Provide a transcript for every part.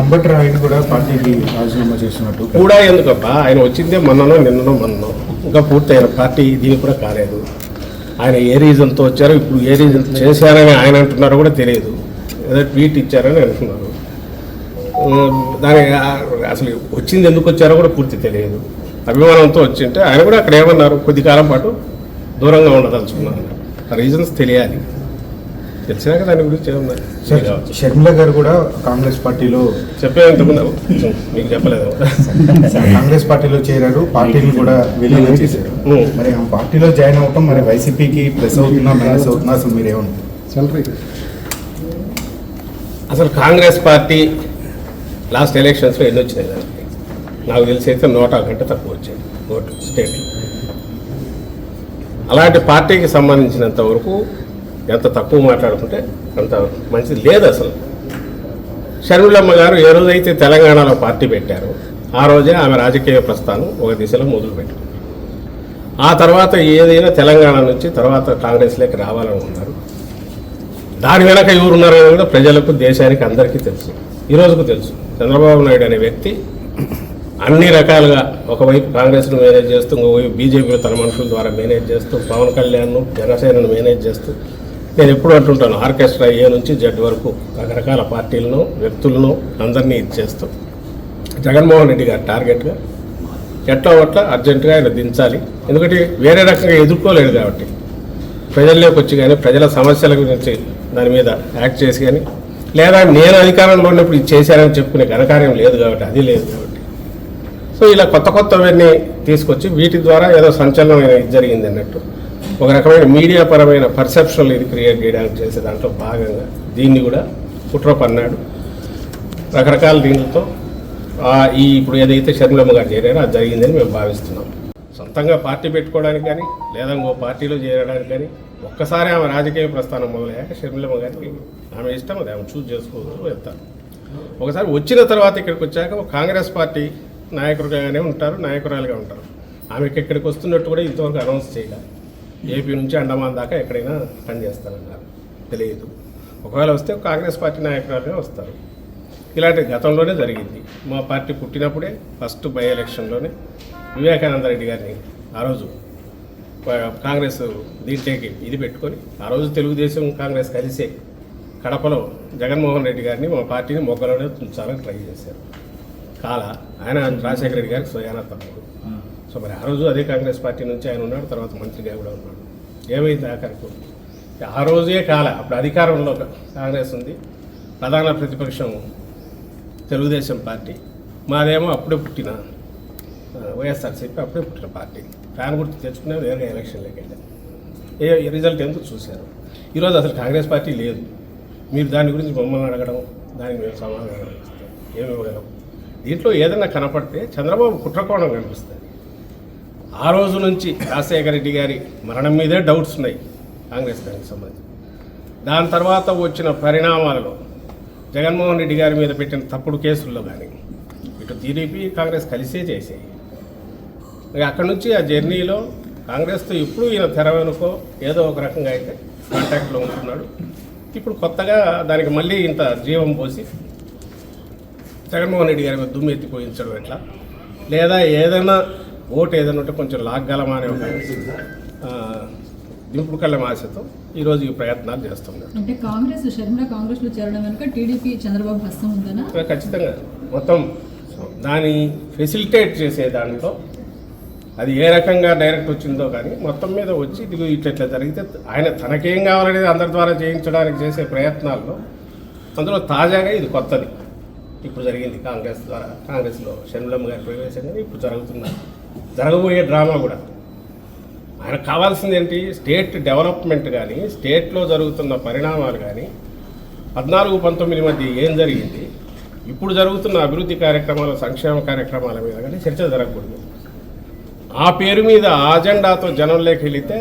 అంబటి రాయుడు కూడా పార్టీకి రాజీనామా చేసినట్టు కూడా ఎందుకబ్బా ఆయన వచ్చిందే మొన్ననో నిన్ననో మొన్ననో ఇంకా పూర్తయిన పార్టీ దీనికి కూడా కాలేదు. ఆయన ఏ రీజన్తో వచ్చారో ఇప్పుడు ఏ రీజన్ చేశారని ఆయన అంటున్నారో కూడా తెలియదు. ఏదో ట్వీట్ ఇచ్చారని అంటున్నారు. దాని అసలు వచ్చింది ఎందుకు వచ్చారో కూడా పూర్తి తెలియదు. అభిమానంతో వచ్చింటే ఆయన కూడా అక్కడ ఏమన్నారు? కొద్ది కాలం పాటు దూరంగా ఉండదలుచుకున్నారు. ఆ రీజన్స్ తెలియాలి. తెలిసినాక దాని గురించి ఏమన్నా షర్మిల గారు కూడా కాంగ్రెస్ పార్టీలో చెప్పేంతకుముందు మీకు చెప్పలేదు. కాంగ్రెస్ పార్టీలో చేరారు పార్టీని కూడా విలీనం చేశారు. మరి ఆ పార్టీలో జాయిన్ అవటం మరి వైసీపీకి ప్లస్ అవుతుందా మైనస్ అవుతుందా అసలు మీరు ఏమన్నారు అసలు కాంగ్రెస్ పార్టీ లాస్ట్ ఎలక్షన్స్లో ఎన్ని వచ్చినాయి దానికి? నాకు తెలిసి అయితే నూట కంటే తక్కువ వచ్చాయి ఓటు స్టేట్లో. అలాంటి పార్టీకి సంబంధించినంత వరకు ఎంత తక్కువ మాట్లాడుకుంటే అంత మంచిది లేదు అసలు. షర్మిలమ్మ గారు ఏ రోజైతే తెలంగాణలో పార్టీ పెట్టారో ఆ రోజే ఆమె రాజకీయ ప్రస్థానం ఒక దిశలో మొదలుపెట్టింది. ఆ తర్వాత ఏదైనా తెలంగాణ నుంచి తర్వాత కాంగ్రెస్లోకి రావాలని ఉన్నారు. దాని వెనక ఎవరున్నారో కూడా ప్రజలకు దేశానికి అందరికీ తెలుసు. ఈరోజుకు తెలుసు. చంద్రబాబు నాయుడు అనే వ్యక్తి అన్ని రకాలుగా ఒకవైపు కాంగ్రెస్ను మేనేజ్ చేస్తూ ఇంకోవైపు బీజేపీలో తన మనుషుల ద్వారా మేనేజ్ చేస్తూ పవన్ కళ్యాణ్ను జనసేనను మేనేజ్ చేస్తూ నేను ఎప్పుడు అంటుంటాను ఆర్కెస్ట్రా ఏ నుంచి జడ్ వరకు రకరకాల పార్టీలను వ్యక్తులను అందరినీ ఇచ్చేస్తాం. జగన్మోహన్ రెడ్డి గారు టార్గెట్గా ఎట్లా ఒట్లా అర్జెంటుగా ఆయన దించాలి. ఎందుకంటే వేరే రకంగా ఎదుర్కోలేడు కాబట్టి. ప్రజల్లోకి వచ్చి కానీ ప్రజల సమస్యల గురించి దాని మీద యాక్ట్ చేసి కానీ లేదా నేను అధికారంలో ఉన్నప్పుడు ఇది చేశానని చెప్పుకునే ఘనకార్యం లేదు కాబట్టి అది లేదు కాబట్టి. సో ఇలా కొత్త కొత్తవన్నీ తీసుకొచ్చి వీటి ద్వారా ఏదో సంచలనం ఇది జరిగింది అన్నట్టు. ఒక రకమైన మీడియా పరమైన పర్సెప్షన్ ఇది క్రియేట్ చేయడానికి చేసే దాంట్లో భాగంగా దీన్ని కూడా కుట్ర పన్నాడు రకరకాల దీనితో ఈ ఇప్పుడు ఏదైతే షర్మిలమ్మ గారు చేరారో అది జరిగిందని మేము భావిస్తున్నాం. సొంతంగా పార్టీ పెట్టుకోవడానికి కానీ లేదా ఇంకో పార్టీలో చేరడానికి కానీ ఒక్కసారి ఆమె రాజకీయ ప్రస్థానం మొదలయ్యాక షర్మిలమ్మ గారికి ఆమె ఇష్టం అది ఆమె చూజ్ చేసుకోవచ్చు వెళ్తారు. ఒకసారి వచ్చిన తర్వాత ఇక్కడికి వచ్చాక ఒక కాంగ్రెస్ పార్టీ నాయకుడిగానే ఉంటారు నాయకురాలుగా ఉంటారు. ఆమెకి ఇక్కడికి వస్తున్నట్టు కూడా ఇంతవరకు అనౌన్స్ చేయాలి. ఏపీ నుంచి అండమాన్ దాకా ఎక్కడైనా పనిచేస్తారన్నారు తెలియదు. ఒకవేళ వస్తే కాంగ్రెస్ పార్టీ నాయకులనే వస్తారు. ఇలాంటి గతంలోనే జరిగింది. మా పార్టీ పుట్టినప్పుడే ఫస్ట్ బై ఎలక్షన్లోనే వివేకానంద రెడ్డి గారిని ఆ రోజు కాంగ్రెస్ దీంట్లోకి ఇది పెట్టుకొని ఆ రోజు తెలుగుదేశం కాంగ్రెస్ కలిసే కడపలో జగన్మోహన్ రెడ్డి గారిని మా పార్టీని మొగ్గలోనే ఉంచాలని ట్రై చేశారు. కాల ఆయన రాజశేఖర రెడ్డి గారికి స్వయాన తమ్ముడు. సో మరి ఆ రోజు అదే కాంగ్రెస్ పార్టీ నుంచి ఆయన ఉన్నాడు తర్వాత మంత్రిగా కూడా ఉన్నాడు ఏమైంది ఆఖరికి ఆ రోజే కాల అప్పుడు అధికారంలో కాంగ్రెస్ ఉంది ప్రధాన ప్రతిపక్షం తెలుగుదేశం పార్టీ. మాదేమో అప్పుడే పుట్టిన వైఎస్ఆర్సీపీ అప్పుడే పుట్టిన పార్టీ. ఫ్యాన్ గుర్తు తెచ్చుకునే వేరే ఎలక్షన్లోకి వెళ్ళాను ఏ రిజల్ట్ ఎందుకు చూశారు? ఈరోజు అసలు కాంగ్రెస్ పార్టీ లేదు. మీరు దాని గురించి మమ్మల్ని అడగడం దానికి మేము సమాధానం ఇస్తాం. ఏమి ఇవ్వగలం? దీంట్లో ఏదైనా కనపడితే చంద్రబాబు కుట్రకోణం కనిపిస్తుంది. ఆ రోజు నుంచి రాజశేఖర రెడ్డి గారి మరణం మీదే డౌట్స్ ఉన్నాయి కాంగ్రెస్ దానికి సంబంధించి. దాని తర్వాత వచ్చిన పరిణామాలలో జగన్మోహన్ రెడ్డి గారి మీద పెట్టిన తప్పుడు కేసుల్లో కానీ ఇటు టీడీపీ కాంగ్రెస్ కలిసే చేసాయి ఇక అక్కడి నుంచి ఆ జర్నీలో కాంగ్రెస్తో ఇప్పుడు ఈయన తెర వెనుకో ఏదో ఒక రకంగా అయితే కాంటాక్ట్లో ఉంటున్నాడు. ఇప్పుడు కొత్తగా దానికి మళ్ళీ ఇంత జీవం పోసి జగన్మోహన్ రెడ్డి గారి మీద దుమ్మెత్తిపోయించడం ఎట్లా? లేదా ఏదైనా ఓటు ఏదైనా ఉంటే కొంచెం లాగ్గలమా అనే ఒక దింపుడు కళ్ళ ఆశతో ఈరోజు ఈ ప్రయత్నాలు చేస్తున్నారు అంటే కాంగ్రెస్ షర్మిల కాంగ్రెస్లో చేరడం వెనుక టీడీపీ చంద్రబాబు హస్తం ఉందనా? ఇంకా ఖచ్చితంగా. మొత్తం దాని ఫెసిలిటేట్ చేసే దాంట్లో అది ఏ రకంగా డైరెక్ట్ వచ్చిందో కానీ మొత్తం మీద వచ్చి ఇది ఇట్లా జరిగితే ఆయన తనకేం కావాలనేది అందరి ద్వారా చేయించడానికి చేసే ప్రయత్నాల్లో అందులో తాజాగా ఇది కొత్తది. ఇప్పుడు జరిగింది కాంగ్రెస్ ద్వారా కాంగ్రెస్లో షణ్ములమ్మ గారి ప్రవేశం కానీ ఇప్పుడు జరుగుతున్న జరగబోయే డ్రామా కూడా. ఆయనకు కావాల్సింది ఏంటి? స్టేట్ డెవలప్మెంట్ కానీ స్టేట్లో జరుగుతున్న పరిణామాలు కానీ పద్నాలుగు పంతొమ్మిది మధ్య ఏం జరిగింది? ఇప్పుడు జరుగుతున్న అభివృద్ధి కార్యక్రమాల సంక్షేమ కార్యక్రమాల మీద కానీ చర్చ జరగకూడదు. ఆ పేరు మీద అజెండాతో జనంలోకి వెళితే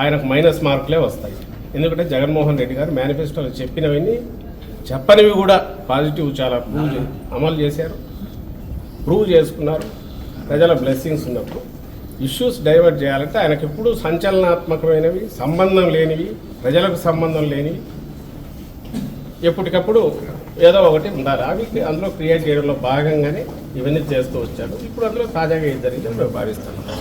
ఆయనకు మైనస్ మార్కులే వస్తాయి. ఎందుకంటే జగన్మోహన్ రెడ్డి గారు మేనిఫెస్టోలో చెప్పినవన్నీ చెప్పనివి కూడా పాజిటివ్ చాలా ప్రూవ్ అమలు చేశారు. ప్రూవ్ చేసుకున్నారు. ప్రజల బ్లెస్సింగ్స్ ఉన్నప్పుడు ఇష్యూస్ డైవర్ట్ చేయాలంటే ఆయనకు ఎప్పుడు సంచలనాత్మకమైనవి సంబంధం లేనివి ప్రజలకు సంబంధం లేనివి ఎప్పటికప్పుడు ఏదో ఒకటి ఉండాలి. అవి అందులో క్రియేట్ చేయడంలో భాగంగానే ఇవన్నీ చేస్తూ వచ్చాడు. ఇప్పుడు అందులో తాజాగా ఇది మేము భావిస్తాను